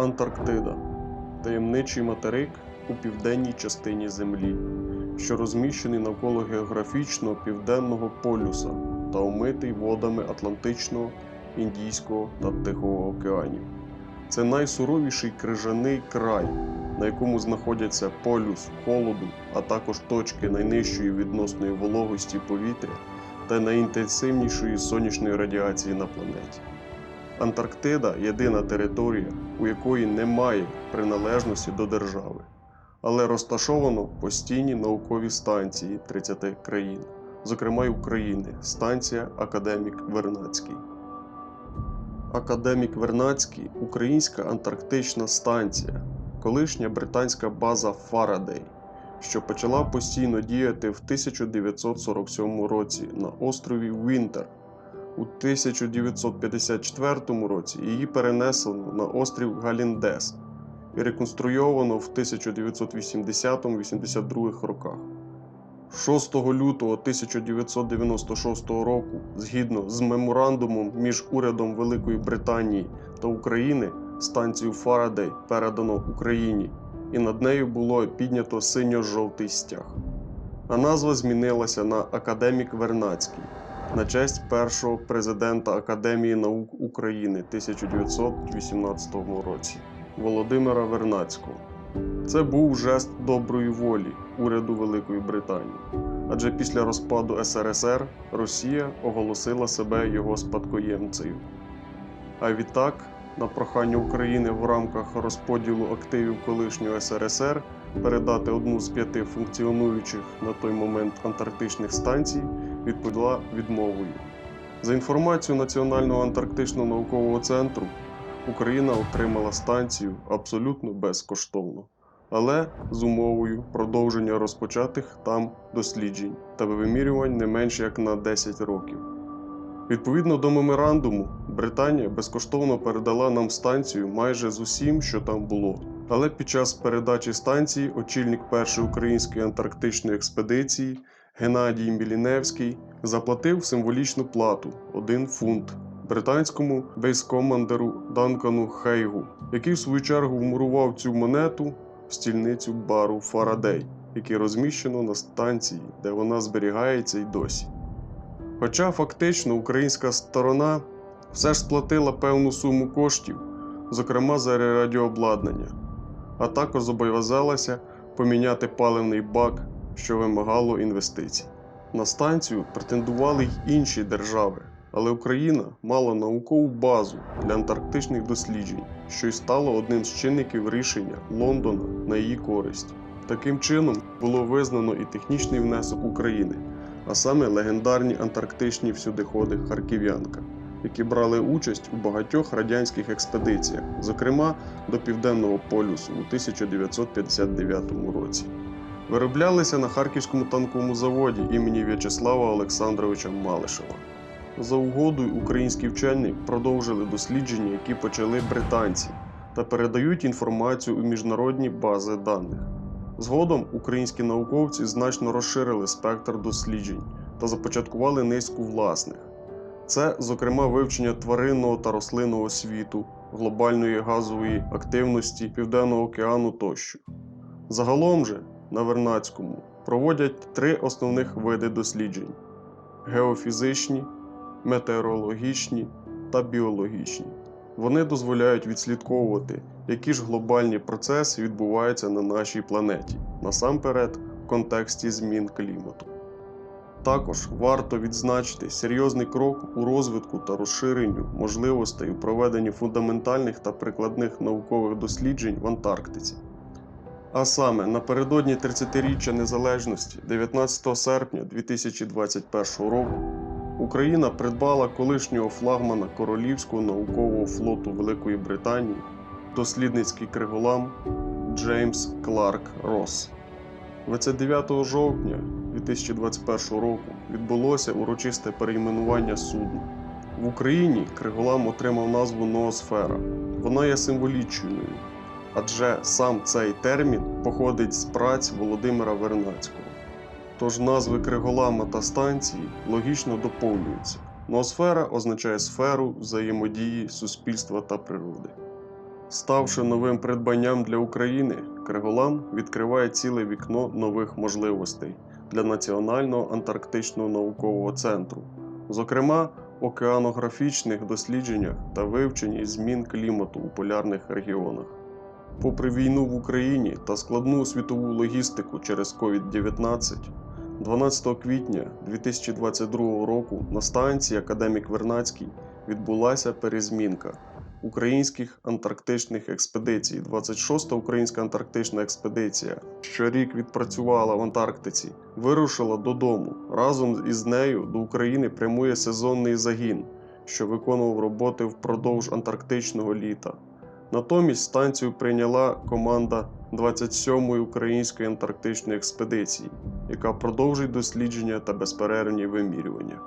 Антарктида таємничий материк у південній частині Землі, що розміщений навколо географічного південного полюса та омитий водами Атлантичного, Індійського та Тихого океанів. Це найсуровіший крижаний край, на якому знаходяться полюс холоду, а також точки найнижчої відносної вологості повітря та найінтенсивнішої сонячної радіації на планеті. Антарктида єдина територія, у якої немає приналежності до держави, але розташовано постійні наукові станції 30 країн, зокрема й України, станція Академік Вернадський. Академік Вернадський українська антарктична станція, колишня британська база Фарадей, що почала постійно діяти в 1947 році на острові Вінтер. У 1954 році її перенесено на острів Галіндес і реконструйовано в 1980-82 роках. 6 лютого 1996 року, згідно з меморандумом між урядом Великої Британії та України, станцію Фарадей передано Україні, і над нею було піднято синьо-жовтий стяг. А назва змінилася на Академік Вернадський на честь першого президента Академії наук України 1918 році Володимира Вернадського. Це був жест доброї волі уряду Великої Британії, адже після розпаду СРСР Росія оголосила себе його спадкоємцею. А відтак, на прохання України в рамках розподілу активів колишнього СРСР передати одну з п'яти функціонуючих на той момент антарктичних станцій відповіла відмовою. За інформацією Національного антарктичного наукового центру, Україна отримала станцію абсолютно безкоштовно, але з умовою продовження розпочатих там досліджень та вимірювань не менше як на 10 років. Відповідно до меморандуму, Британія безкоштовно передала нам станцію майже з усім, що там було. Але під час передачі станції очільник першої української антарктичної експедиції Геннадій Міліневський заплатив символічну плату 1 фунт британському бейскомандеру Данкану Хейгу, який в свою чергу вмурував цю монету в стільницю бару Фарадей, який розміщено на станції, де вона зберігається й досі. Хоча фактично українська сторона все ж сплатила певну суму коштів, зокрема за радіообладнання, а також зобов'язалася поміняти паливний бак, що вимагало інвестицій. На станцію претендували й інші держави, але Україна мала наукову базу для антарктичних досліджень, що й стало одним з чинників рішення Лондона на її користь. Таким чином було визнано і технічний внесок України, а саме легендарні антарктичні всюдиходи Харків'янка, які брали участь у багатьох радянських експедиціях, зокрема до Південного полюсу у 1959 році. Вироблялися на Харківському танковому заводі імені В'ячеслава Олександровича Малишева. За угодою українські вчені продовжили дослідження, які почали британці, та передають інформацію у міжнародні бази даних. Згодом українські науковці значно розширили спектр досліджень та започаткували низку власних. Це, зокрема, вивчення тваринного та рослинного світу, глобальної газової активності Південного океану тощо. Загалом же на Вернадському проводять три основних види досліджень: геофізичні, метеорологічні та біологічні. Вони дозволяють відслідковувати, які ж глобальні процеси відбуваються на нашій планеті, насамперед в контексті змін клімату. Також варто відзначити серйозний крок у розвитку та розширенню можливостей у проведенні фундаментальних та прикладних наукових досліджень в Антарктиці. А саме напередодні 30-річчя незалежності 19 серпня 2021 року Україна придбала колишнього флагмана Королівського наукового флоту Великої Британії дослідницький криголам Джеймс Кларк Росс. 29 жовтня 2021 року відбулося урочисте перейменування судна. В Україні криголам отримав назву Ноосфера. Вона є символічною, адже сам цей термін походить з праць Володимира Вернадського. Тож назви Криголама та станції логічно доповнюються. Ноосфера означає сферу взаємодії суспільства та природи. Ставши новим придбанням для України, Криголам відкриває ціле вікно нових можливостей для Національного антарктичного наукового центру, зокрема океанографічних дослідженнях та вивченні змін клімату у полярних регіонах. Попри війну в Україні та складну світову логістику через COVID-19, 12 квітня 2022 року на станції Академік Вернацький відбулася перезмінка українських антарктичних експедицій. 26-та українська антарктична експедиція, що рік відпрацювала в Антарктиці, вирушила додому. Разом із нею до України прямує сезонний загін, що виконував роботи впродовж антарктичного літа. Натомість станцію прийняла команда 27-ї української антарктичної експедиції, яка продовжить дослідження та безперервні вимірювання.